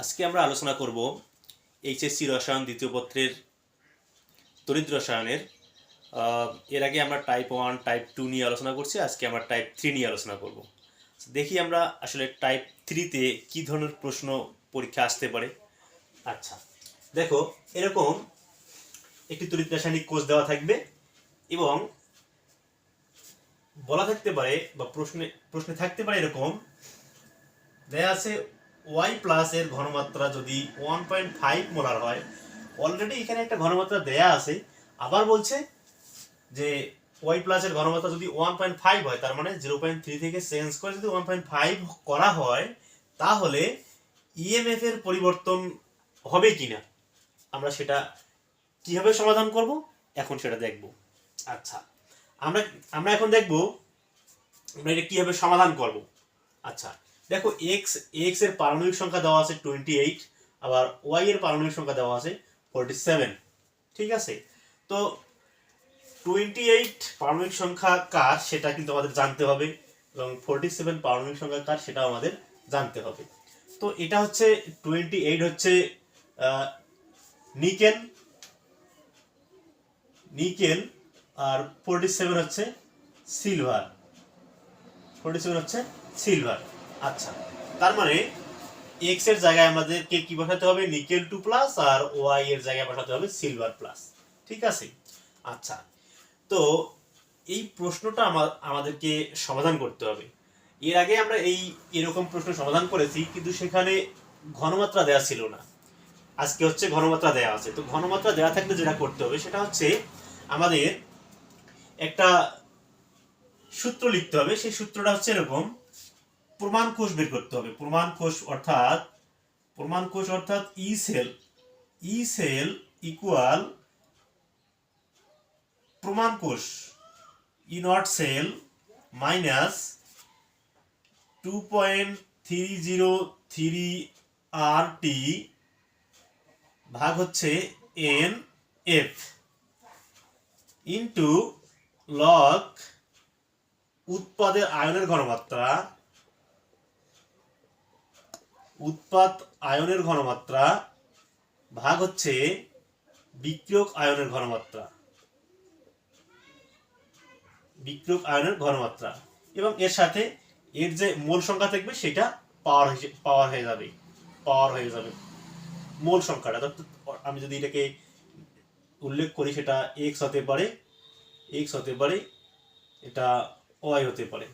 আজকে আমরা আলোচনা করব এইচএসসি রসায়ন দ্বিতীয় পত্রের তড়িৎ রসায়নের। এর আগে আমরা টাইপ ওয়ান টাইপ টু নিয়ে আলোচনা করছি, আজকে আমরা টাইপ থ্রি নিয়ে আলোচনা করব। দেখি আমরা আসলে টাইপ থ্রিতে কী ধরনের প্রশ্ন পরীক্ষা আসতে পারে। আচ্ছা দেখো, এরকম একটি তড়িৎ রাসায়নিক কোষ দেওয়া থাকবে এবং বলা থাকতে পারে বা প্রশ্নে প্রশ্নে থাকতে পারে এরকম, দেয়া আছে ওয়াই প্লাস এর ঘনমাত্রা যদি ওয়ান পয়েন্ট ফাইভ মোলার হয় অলরেডি এখানে একটা ঘনমাত্রা দেয়া আছে, আবার বলছে যে ওয়াই প্লাসের ঘনমাত্রা যদি ওয়ান পয়েন্ট ফাইভ হয়, তার মানে জিরো পয়েন্ট থ্রি থেকে চেঞ্জ করে যদি ওয়ান পয়েন্ট ফাইভ করা হয়, তাহলে ইএমএফ এর পরিবর্তন হবে কি না আমরা সেটা কীভাবে সমাধান করব? এখন সেটা দেখব। আচ্ছা আমরা আমরা এখন দেখব আমরা এটা কীভাবে সমাধান করব? আচ্ছা দেখো এক্স এক্সের পারমাণবিক সংখ্যা দেওয়া আছে টোয়েন্টি এইট আবার ওয়াই এর পারমাণবিক সংখ্যা দেওয়া আছে ফোরটি সেভেন ঠিক আছে? তো টোয়েন্টি এইট পারমাণবিক সংখ্যা কার সেটা কিন্তু আমাদের জানতে হবে, এবং ফোরটি সেভেন পারমাণবিক সংখ্যা কার সেটাও আমাদের জানতে হবে। তো এটা হচ্ছে টোয়েন্টি এইট হচ্ছে নিকেল নিকেল আর ফোরটি সেভেন হচ্ছে সিলভার ফোরটি সেভেন হচ্ছে সিলভার আচ্ছা তার মানে এক্সের জায়গায় আমাদেরকে কি বসাতে হবে? নিকেল টু প্লাস আর ওয়াই এর জায়গায় বসাতে হবে সিলভার প্লাস ঠিক আছে? আচ্ছা তো এই প্রশ্নটা আমাদেরকে সমাধান করতে হবে। এর আগে আমরা এই এরকম প্রশ্ন সমাধান করেছি, কিন্তু সেখানে ঘনমাত্রা দেওয়া ছিল না। আজকে হচ্ছে ঘনমাত্রা দেওয়া আছে। তো ঘনমাত্রা দেওয়া থাকলে যেটা করতে হবে, সেটা হচ্ছে আমাদের একটা সূত্র লিখতে হবে। সেই সূত্রটা হচ্ছে এরকম প্রমাণ কোষ বের করতে হবে। প্রমাণ কোষ অর্থাৎ, প্রমাণ কোষ অর্থাৎ E cell E cell equal প্রমাণ কোষ E not cell minus two point three zero three R T ভাগ হচ্ছে এন এফ ইন্টু লক উৎপাদের আয়নের ঘনমাত্রা উৎপাদ আয়নের ঘনমাত্রা ভাগ হচ্ছে বিক্রিয়ক আয়নের ঘনমাত্রা। বিক্রিয়ক আয়নের ঘনমাত্রা। এবং এর সাথে এর যে মোল সংখ্যা থাকবে সেটা পাওয়ার পাওয়ার হয়ে যাবে, পাওয়ার হয়ে যাবে। মোল সংখ্যাটা আমি যদি এটাকে উল্লেখ করি সেটা এক্স হতে পারে এক্স হতে পারে, এটা ওয়াই হতে পারে।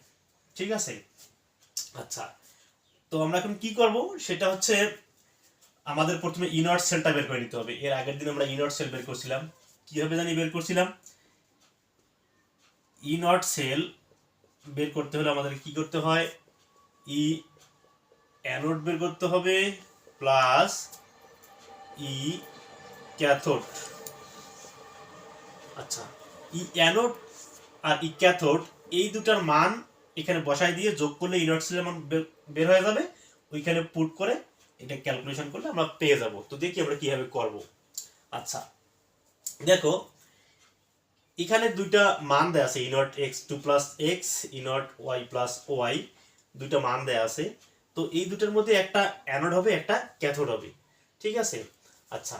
ঠিক আছে? আচ্ছা তো আমরা এখন কি করব? সেটা হচ্ছে আমাদের প্রথমে ইনর্ট সেলটা বের করে নিতে হবে। এর আগের দিন আমরা ইনর্ট সেল বের করছিলাম। কীভাবে জানি বের করছিলাম? ইনর্ট সেল বের করতে হলে আমাদের কি করতে হয়? ই অ্যানোড বের করতে হবে প্লাস ই ক্যাথোড আচ্ছা ই অ্যানোড আর ই ক্যাথোড এই দুটার মান এখানে বসাই দিয়ে যোগ করলে সেলের মান বের- হয়ে যাবে। ওইখানে পুট করে এটা ক্যালকুলেশন করলে আমরা পেয়ে যাব। তো দেখি আমরা কীভাবে করব। আচ্ছা দেখো, এখানে দুইটা মান দেয়া আছে ইনট এক্স টু প্লাস এক্স ইনট ওয়াই প্লাস ওয়াই দুইটা মান দেয়া আছে। তো এই দুটোর মধ্যে একটা অ্যানোড হবে, একটা ক্যাথোড হবে। ঠিক আছে? আচ্ছা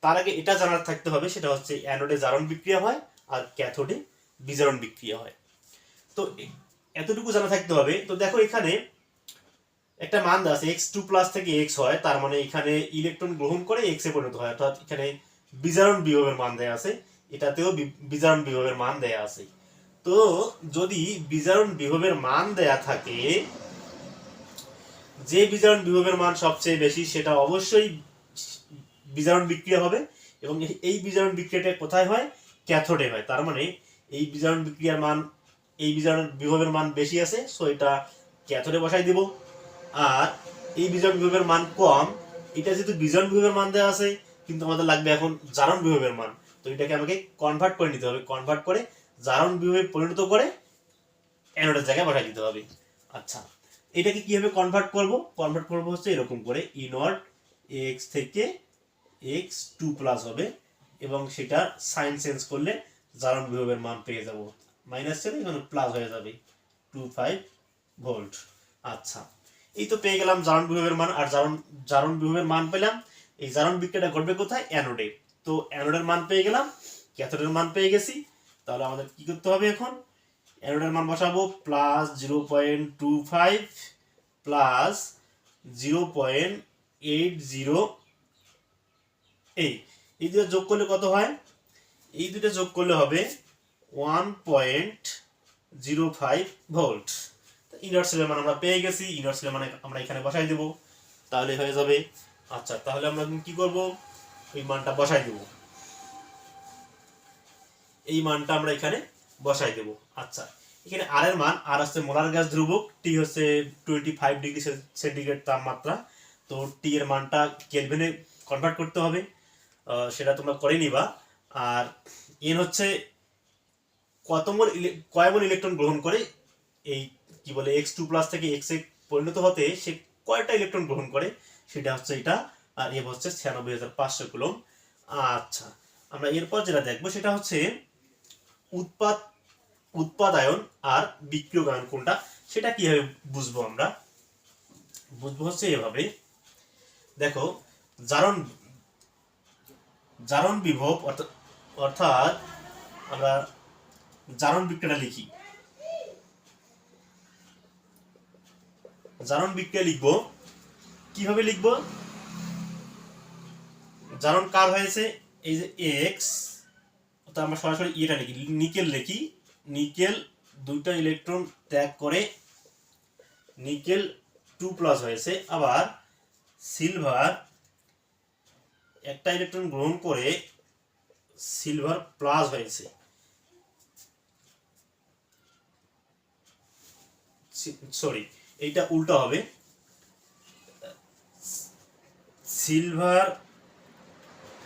তার আগে এটা জানার থাকতে হবে, সেটা হচ্ছে অ্যানোডে জারণ বিক্রিয়া হয় আর ক্যাথোডে বিজারণ বিক্রিয়া হয়। তো এতটুকু জানা থাকতে হবে। তো দেখো এখানে একটা মান দেওয়া আছে এক্স টু প্লাস থেকে এক্স হয়, তার মানে এখানে ইলেকট্রন গ্রহণ করে এক্স এ পরিণত হয়। অর্থাৎ এখানে বিজারণ বিভবের মান দেয়া আছে, এটাতেও বিজারণ বিভবের মান দেয়া আছে। তো যদি বিজারণ বিভবের মান দেয়া থাকে, যে বিজারণ বিভবের মান সবচেয়ে বেশি, সেটা অবশ্যই বিজারণ বিক্রিয়া হবে এবং এই বিজারণ বিক্রিয়াটা কোথায় হয়? ক্যাথোডে হয়। তার মানে এই বিজারণ বিক্রিয়ার মান এই বিজারণ বিভবের মান বেশি আছে সো এটা ক্যাথোডে বসাই দিব? আর এই বিজারণ বিভবের মান কম, এটা যেহেতু বিজারণ বিভবের মান দেওয়া আছে, কিন্তু আমাদের লাগবে এখন জারণ বিভবের মান। তো এটাকে আমাকে কনভার্ট করে নিতে হবে কনভার্ট করে জারণ বিভবে পরিণত করে অ্যানোডের জায়গায় বসাই দিতে হবে। আচ্ছা এটাকে কীভাবে কনভার্ট করব? কনভার্ট করব হচ্ছে এরকম করে ই নট এক্স থেকে এক্স টু প্লাস হবে, এবং সেটা সাইন চেঞ্জ করলে জারণ বিভবের মান পেয়ে যাব। মাইনাস ছিল এখানে প্লাস হয়ে যাবে টু ফাইভ ভোল্ট আচ্ছা এই তো পেয়ে গেলাম জারণ বিভবের মান, আর জারণ জারণ বিভবের মান পেলাম, এই জারণ বিক্রিয়াটা ঘটবে কোথায়? অ্যানোডে তো অ্যানোডের মান পেয়ে গেলাম ক্যাথোডের মান পেয়ে গেছি, তাহলে আমাদের কি করতে হবে এখন? অ্যানোডের মান বসাবো plus zero point two five plus zero point eight zero এই এই দুটো যোগ করলে কত হয়? এই দুটো যোগ করলে হবে one point zero five volt inner সেলের মান আমরা পেয়ে গেছি ইনার সেলের মানে আমরা এখানে বসাই দেব। তাহলে হয়ে যাবে আচ্ছা তাহলে আমরা কি করব? ওই মানটা বসাই দেব। এই মানটা আমরা এখানে বসাই দেব। আচ্ছা এখানে আর এর মান আর হচ্ছে মোলার গ্যাস ধ্রুবক টি হচ্ছে টোয়েন্টি ফাইভ ডিগ্রি সেন্টিগ্রেড তাপমাত্রা। তো টি এর মানটা কেলভিনে কনভার্ট করতে হবে। সেটা তোমরা করে নিবা। আর এন হচ্ছে কত মোল ইলে- কয় মোল ইলেকট্রন গ্রহণ করে? এই কি বলে এক্স টু প্লাস থেকে এক্স এ পরিণত হতে সে কয়টা ইলেকট্রন গ্রহণ করে? সেটা হচ্ছে এটা, আর এ হচ্ছে ছিয়ানব্বই হাজার পাঁচশো কুলম। আচ্ছা আমরা এরপর যেটা দেখব সেটা হচ্ছে উৎপাদ, উৎপাদায়ন আর বিক্রিয়গায়ন কোনটা? সেটা কীভাবে বুঝব আমরা? বুঝব হচ্ছে এভাবে। দেখো, জারণ জারণ বিভব অর্থাৎ অর্থাৎ আমরা জারণ বিক্রিয়া লিখি। জারণ বিক্রিয়া লিখব। কীভাবে লিখব? জারণ কার হয়েছে? এই যে এক্স আমরা সরাসরি এটা লিখি। নিকেল লিখি। নিকেল দুইটা ইলেকট্রন ত্যাগ করে নিকেল টু প্লাস হয়েছে। আবার সিলভার একটা ইলেকট্রন গ্রহণ করে সিলভার প্লাস হয়েছে। সরি এইটা উল্টো হবে। সিলভার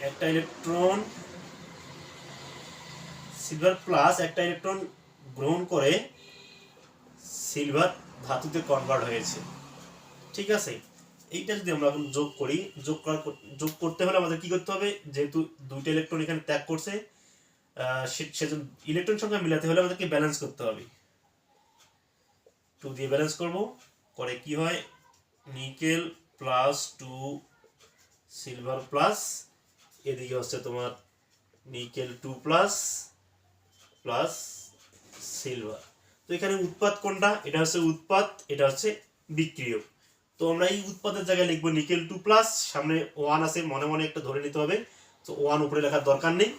একটা ইলেকট্রন, সিলভার প্লাস একটা ইলেকট্রন গ্রহণ করে সিলভার ধাতুতে কনভার্ট হয়েছে। ঠিক আছে? এইটা যদি আমরা এখন যোগ করি, যোগ করার যোগ করতে হলে আমাদের কি করতে হবে? যেহেতু দুইটা ইলেকট্রন এখানে ত্যাগ করছে সেজন্য ইলেকট্রন সংখ্যা মিলাতে হলে আমাদেরকে ব্যালেন্স করতে হবে। টু দিয়ে ব্যালেন্স করব। করে কি হয়? Nickel plus two silver plus এদিকে হচ্ছে তোমার nickel two plus plus silver তো এখানে উৎপাদ কোনটা? এটা হচ্ছে উৎপাদ এটা হচ্ছে বিক্রিয়ক। তো আমরা এই উৎপাদের জায়গায় লিখব নিকেল টু প্লাস সামনে ওয়ান আছে, মনে মনে একটা ধরে নিতে হবে। তো ওয়ান উপরে লেখার দরকার নেই।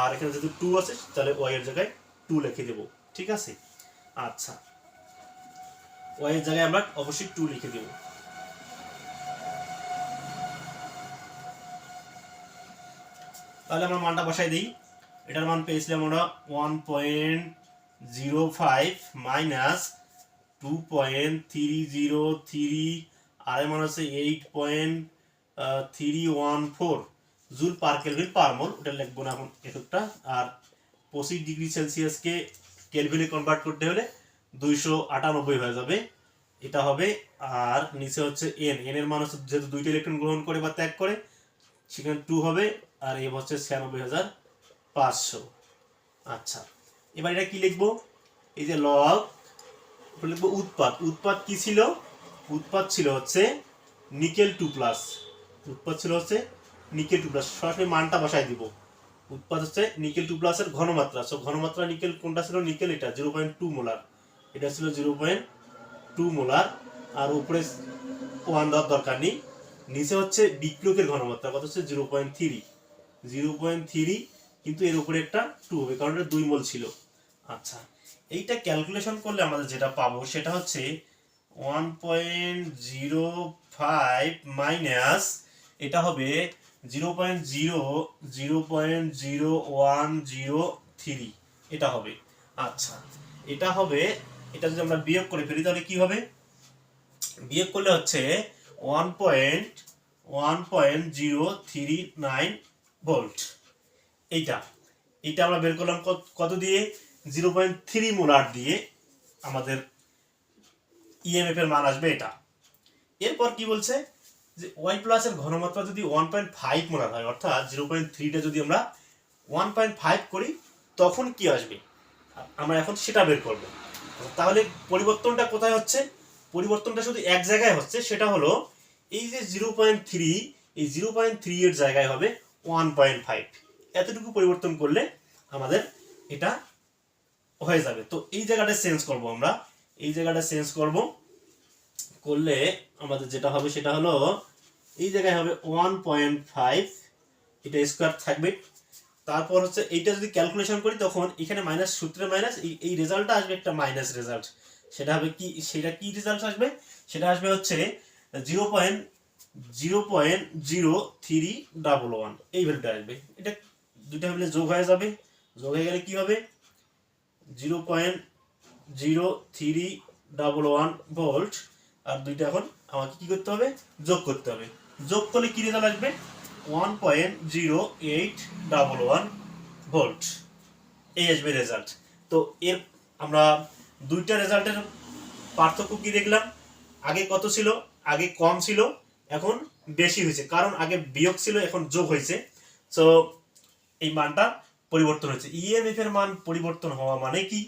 আর এখানে যেহেতু টু আছে, তাহলে ওয়াই এর জায়গায় টু লিখে দেবো। ঠিক আছে? আচ্ছা। ওয়াই এর জায়গায় আমরা অবশ্যই টু লিখে দেবো। তাহলে আমরা মানটা বসাই দিই। এটার মান পেয়েছিলাম আমরা one point zero five minus two point three zero three আর মান হচ্ছে eight point three one four joule per kelvin per mole ওটা লিখব না এখন এককটা আর পঁচিশ ডিগ্রি সেলসিয়াসকে কেলভিনে কনভার্ট করতে হলে দুইশো আটানব্বই হয়ে যাবে। এটা হবে, আর নিচে হচ্ছে এন এন এর মান হচ্ছে, যেহেতু দুইটা ইলেকট্রন গ্রহণ করে বা ত্যাগ করে, সেখানে টু হবে, আর এ হচ্ছে ছিয়ানব্বই হাজার পাঁচশো। আচ্ছা এবার এটা কি লিখব? এই যে লগ লিখব উৎপাদ উৎপাদ কি ছিল? উৎপাদ ছিল হচ্ছে নিকেল টু প্লাস উৎপাদ ছিল হচ্ছে নিকেল টু প্লাস সরাসরি মানটা বসাই দিব। উৎপাদ হচ্ছে নিকেল টু প্লাসের ঘনমাত্রা। সো ঘনমাত্রা নিকেল কোনটা ছিল? নিকেল এটা জিরো পয়েন্ট টু মোলার এটা ছিল জিরো পয়েন্ট টু মোলার আর উপরে ওয়ান দেওয়ার দরকার নেই। নিচে হচ্ছে বিক্রিয়কের ঘনমাত্রা, কত হচ্ছে? Zero point three zero point three কিন্তু এর উপরে একটা টু হবে, কারণ এটা দুই মোল ছিল। আচ্ছা এইটা ক্যালকুলেশন করলে আমাদের যেটা পাবো সেটা হচ্ছে one point zero five minus এটা হবে zero point zero zero point zero one zero three এটা হবে। আচ্ছা এটা হবে এটা যদি আমরা বিয়োগ করে ফেলি, তাহলে কি হবে? বিয়োগ করলে হচ্ছে one point one point zero three nine volt এইটা এইটা আমরা বের করলাম কত- দিয়ে? জিরো পয়েন্ট থ্রি মোলার দিয়ে আমাদের ইএমএফ এর মান আসবে এটা। এরপর কি বলছে? যে ওয়াই প্লাসের ঘনমাত্রা যদি ওয়ান পয়েন্ট ফাইভ মোলার হয়, অর্থাৎ জিরো পয়েন্ট থ্রিটা যদি আমরা ওয়ান পয়েন্ট ফাইভ করি, তখন কি আসবে? আমরা এখন সেটা বের করব। তাহলে পরিবর্তনটা কোথায় হচ্ছে? পরিবর্তনটা শুধু এক জায়গায় হচ্ছে, সেটা হলো এই যে জিরো পয়েন্ট থ্রি এই জিরো পয়েন্ট থ্রি এর জায়গায় হবে ওয়ান পয়েন্ট ফাইভ এতটুকু পরিবর্তন করলে আমাদের এটা হয়ে যাবে। তো এই জায়গাটা চেঞ্জ করব আমরা। এই জায়গাটা চেঞ্জ করব। করলে আমাদের যেটা হবে, সেটা হলো এই জায়গায় হবে ওয়ান পয়েন্ট ফাইভ এটা স্কোয়ার থাকবে। তারপর হচ্ছে এইটা যদি ক্যালকুলেশন করি, তখন এখানে মাইনাস সূত্রে মাইনাস এই রেজাল্টটা আসবে একটা মাইনাস রেজাল্ট সেটা হবে কি, সেটা কি রেজাল্ট আসবে? সেটা আসবে হচ্ছে zero point zero point zero three double one এই ভ্যালুটা আসবে। এটা দুইটা মিলে যোগ হয়ে যাবে। যোগ হয়ে গেলে কি হবে? Zero point zero three double one volt আর দুইটা এখন আমাকে কি করতে হবে? যোগ করতে হবে। যোগ করলে কি রেজাল্ট আসবে? One point zero eight double one volt এই আসবে রেজাল্ট তো এর আমরা দুইটা রেজাল্টের পার্থক্য কি দেখলাম? আগে কত ছিল? আগে কম ছিল, এখন বেশি হয়েছে। কারণ আগে বিয়োগ ছিল, এখন যোগ হয়েছে। তো এই মানটা পরিবর্তন হয়েছে। ইএমএফ এর মান পরিবর্তন হওয়া মানে কি?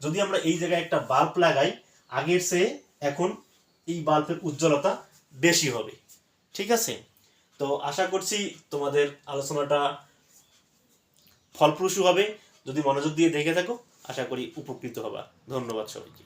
যদি আমরা এই জায়গায় একটা বাল্ব লাগাই, আগের চেয়ে এখন এই বাল্বের উজ্জ্বলতা বেশি হবে। ঠিক আছে? তো আশা করছি তোমাদের আলোচনাটা ফলপ্রসূ হবে। যদি মনোযোগ দিয়ে দেখে থাকো, আশা করি উপকৃত হবা। ধন্যবাদ সবাইকে।